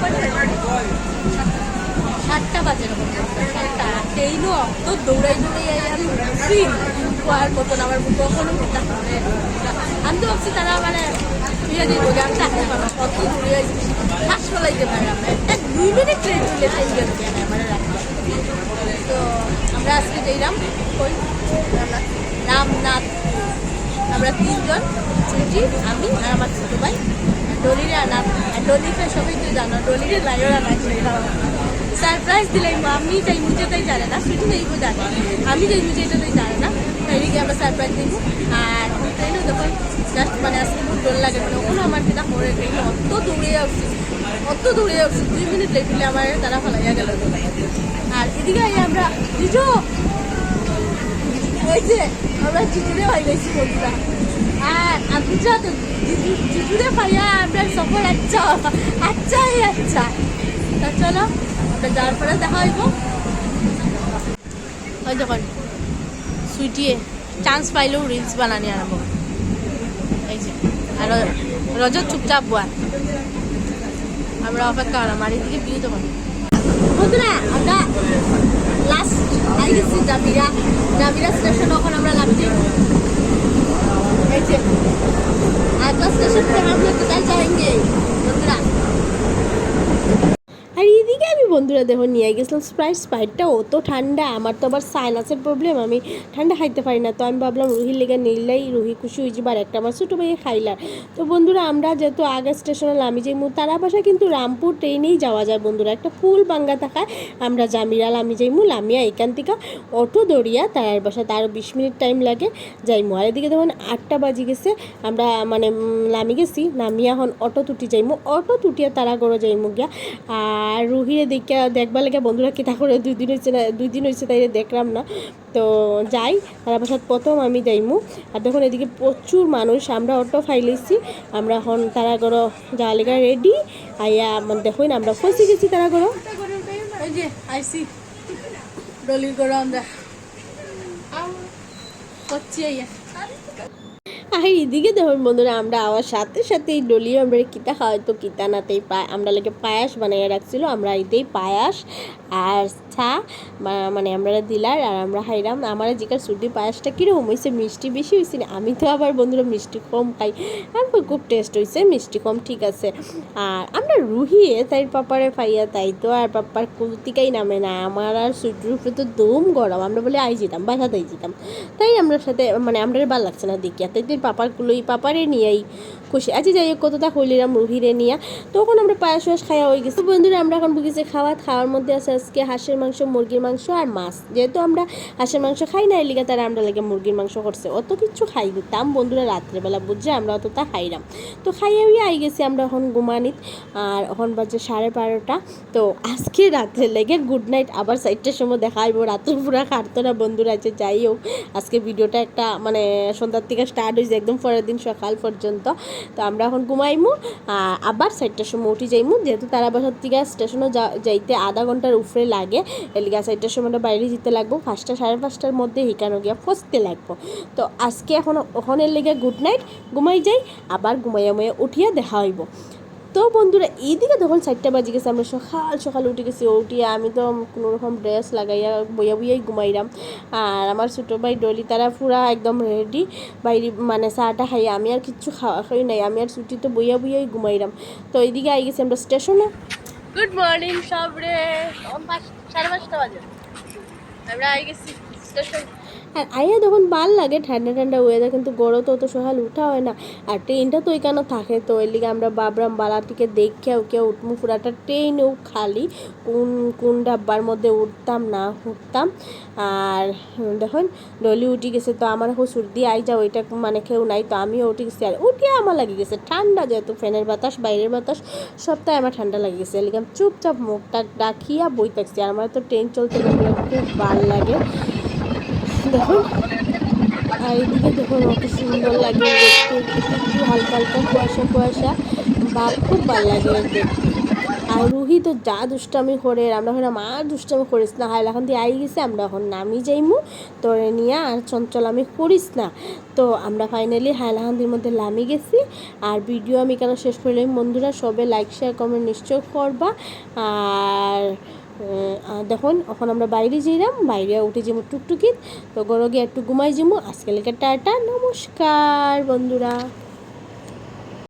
কয়টা সাতটা বাজে এরকম সাতটা ট্রেনও তো দৌড়াই দৌড়াই আমি উঠছি হওয়ার মতন আমার কখনো আমি তো ভাবছি তারা মানে ইয়ে দিয়ে বলি আমি কত দূরে ফলাইতে পারে আমরা এক দুই মিনিট ট্রেন তুলে ট্রেন তো আমরা আজকে যাইলাম আমরা রামনাথ আমরা তিনজন সুজি আমি আর আমার ছোটো ভাই ডলিরে আনা ডলিকে সবাই তো জানো ডলিরে লাইও আনা সারপ্রাইজ দিলাই আমি যাই মুঝে তাই জানে না, শুধু এইগো জানে। আমি যাই মুঝে এটা তাই জানে না এদিকে আমরা সারপ্রাইজ দিব আর ট্রেনও যখন জাস্ট মানে আজকে খুব ডর লাগে মানে ওখানে আমার কিনা পরে ট্রেন অত দৌড়ে উঠছি অত দৌড়ে উঠছি দুই মিনিট লেট হলে আমার তারা ফেলাইয়া গেল। আর এদিকে আমরা জিজু ওই যে, আমরা জিজুরে ভাই গেছি বন্ধুরা। যা তো জিজু জিজুরে ভাইয়া আমরা সফর আচ্ছা আচ্ছাই আচ্ছা। তা চলো, আমরা যাওয়ার পরে দেখা হইব। ওই যখন সুইটিয়ে চান্স পাইলেও রিলস বানানি আরম্ভ এই যে, আর রজত চুপচাপ বুয়া। আমরা অপেক্ষা করলাম আর এদিকে বিয়ে তখন বন্ধুরা, আমরা লাস্ট আই গেছি জামিরা জামিরা স্টেশন ওখানে আমরা নামছি पाहिजे. आकाश कसे प्रेमात लोक जायचे आहे. मंदिरात আর এদিকে আমি বন্ধুরা দেখো নিয়ে গেছিলাম স্প্রাইট স্প্রাইটটা অত ঠান্ডা, আমার তো আবার সাইনাসের প্রবলেম আমি ঠান্ডা খাইতে পারি না। তো আমি ভাবলাম রুহির লেগে নিলেই রুহি খুশি হয়েছি আর একটা আমার ছোটো ভাইয়ে খাইলার তো বন্ধুরা, আমরা যেহেতু আগে স্টেশনে নামি যাই তারা বাসা কিন্তু রামপুর ট্রেনেই যাওয়া যায় বন্ধুরা। একটা ফুল বাঙ্গা থাকায় আমরা জামিরাল, আমি যাইমু লামিয়া, এখান থেকে অটো দৌড়িয়া, তারার বাসা তার বিশ মিনিট টাইম লাগে যাইমু আর এদিকে তখন আটটা বাজি গেছে, আমরা মানে নামি গেছি নামিয়া এখন অটো তুটি যাইমু অটো তুটিয়া তারা গড়ো যাইমু গিয়া। আর রুহিরে দেখিয়া দেখবার লাগে বন্ধুরা কিতা করে দুই দিন হয়েছে না দুই দিন হয়েছে তাই দেখলাম না। তো যাই তারা বাসাত প্রথম আমি যাইমু। আর দেখুন এদিকে প্রচুর মানুষ, আমরা অটো ফাইলেছি আমরা এখন তারা গড়ো যাওয়া লেগা রেডি। আইয়া মানে দেখুন আমরা ফসে গেছি তারা গড়ো আইসি। ডলির গড়ো আমরা। আইয়া। আর এদিকে দেখুন বন্ধুরা, আমরা আবার সাথে সাথে এই ডলি আমরা কিতা হয়তো কিতা নাতেই পায় আমরা লাগে পায়াস বানাইয়া রাখছিল, আমরা এতেই পায়াস। আর বা- মানে আমরা দিলার আর আমরা হাইরাম। আমার যেকার সুটি পায়াসটা কীরকম হয়েছে মিষ্টি বেশি হয়েছে না? আমি তো আবার বন্ধুরা মিষ্টি কম খাই। আমার খুব টেস্ট হয়েছে মিষ্টি কম, ঠিক আছে। আর আমরা রুহিয়ে তাই পাপারে পাইয়া তাই তো, আর পাপার কুতিকাই নামে না। আমার আর সুইটির উপরে তো দম গরম। আমরা বলে আই যেতাম বাসাতেই যেতাম। তাই আমরা সাথে মানে আমরা ভালো লাগছে না দেখিয়া তাই তোর পাপার কুলোই পাপারে নিয়েই খুশি। আচ্ছা যাই হোক, কতটা হইলিরাম রুহিরে নিয়া। তখন আমরা পায়াস খাওয়া হয়ে গেছি। বন্ধুরা, আমরা এখন বুঝেছি খাওয়া, খাওয়ার মধ্যে আছে আজকে হাঁসের মাংস, মুরগির মাংস আর মাছ। যেহেতু আমরা হাঁসের মাংস খাই না এলিগা তারা আমরা লাগে মুরগির মাংস করছে। অত কিছু খাই দিতাম বন্ধুরা রাত্রেবেলা বুঝছে, আমরা অতটা খাইলাম তো খাইয়ে আই গেছি আমরা এখন ঘুমানিত, আর এখন বাজে সাড়ে বারোটা। তো আজকে রাত্রে লেগে গুড নাইট আবার চারটের সময় দেখা হইব। রাত্রে পুরা খাটতো না বন্ধুরা আছে যাই হোক। আজকে ভিডিওটা একটা মানে সন্ধ্যার থেকে স্টার্ট হয়েছে একদম পরের দিন সকাল পর্যন্ত। তো আমরা এখন ঘুমাইমু আবার চারটার সময় উঠি যাইমু। যেহেতু তারা বাসার থেকে স্টেশনে যাইতে আধা ঘণ্টার উপরে লাগে। এলিগা চারটার সময়টা বাইরে যেতে লাগবো। পাঁচটা, সাড়ে পাঁচটার মধ্যে হিকানো গিয়া ফসতে লাগবো। তো আজকে এখন ওখানের লেগে গুড নাইট ঘুমাই যাই আবার ঘুমাইয়া মুয়ে উঠিয়া দেখা হইব। তো বন্ধুরা, এইদিকে তখন চারটা বাজে গেছে আমরা সকাল সকাল উঠে গেছি উঠিয়ে আমি তো কোনো রকম ড্রেস লাগাইয়া, বইয়া বইয়াই ঘুমাইলাম। আর আমার ছোটো ভাই ডলি, তারা পুরা একদম রেডি বাইরে মানে চাটা খাইয়া আমি আর কিচ্ছু খাওয়া খাই নাই, আমি আর ছুটি তো বইয়া বইয়াই ঘুমাইলাম। তো এইদিকে আই গেছি আমরা স্টেশনে গুড মর্নিং সব রে সাড়ে পাঁচটা বাজে। আমরা আর আইয়া যখন ভালো লাগে, ঠান্ডা ঠান্ডা ওয়েদার কিন্তু গরম তো অত সকাল উঠা হয় না। আর ট্রেনটা তো ওইখানে থাকে তো, এর লিগে আমরা বাবরাম বালাটিকে দেখে ওকে উঠমু পুরাটা ট্রেনেও খালি। কোন কোন ডাব্বার মধ্যে উঠতাম, না উঠতাম। আর দেখুন, ডলি উঠি গেছে, তো আমার এখন সর্দি আই যা ওইটা মানে কেউ নাই, তো আমিও উঠে গেছি। আর উঠিয়ে আমার লাগে গেছে, ঠান্ডা যেহেতু, ফ্যানের বাতাস, বাইরের বাতাস, সবটাই আমার ঠান্ডা লাগে গেছে। এর লিগে চুপচাপ মুখটা ডাকিয়া বই থাকছি। আর আমার তো ট্রেন চলতে খুব ভালো লাগে। দেখুন আর এদিকে দেখুন অত সুন্দর লাগে দেখতে। একটু হালকা হালকা কুয়াশা কুয়াশা। বা খুব ভালো লাগে দেখতে। আর রুহি তো যা দুষ্টামি করে, আমরা হলাম আর দুষ্টামি করিস না। হাইলা এখন দিয়ে আই গেছে, আমরা এখন নামি যাইমু। তোরে নিয়ে আর চঞ্চল আমি করিস না। তো আমরা ফাইনালি হাইলাহান্দির মধ্যে নামি গেছি। আর ভিডিও আমি কেন শেষ করলাম? বন্ধুরা সবে লাইক শেয়ার কমেন্ট নিশ্চয় করবা। আর দেখুন, এখন আমরা বাইরে যাইলাম বাইরে উঠে যাব টুকটুকিত। তো গরো গিয়ে একটু ঘুমাই যাব। লেখা টাটা, নমস্কার বন্ধুরা।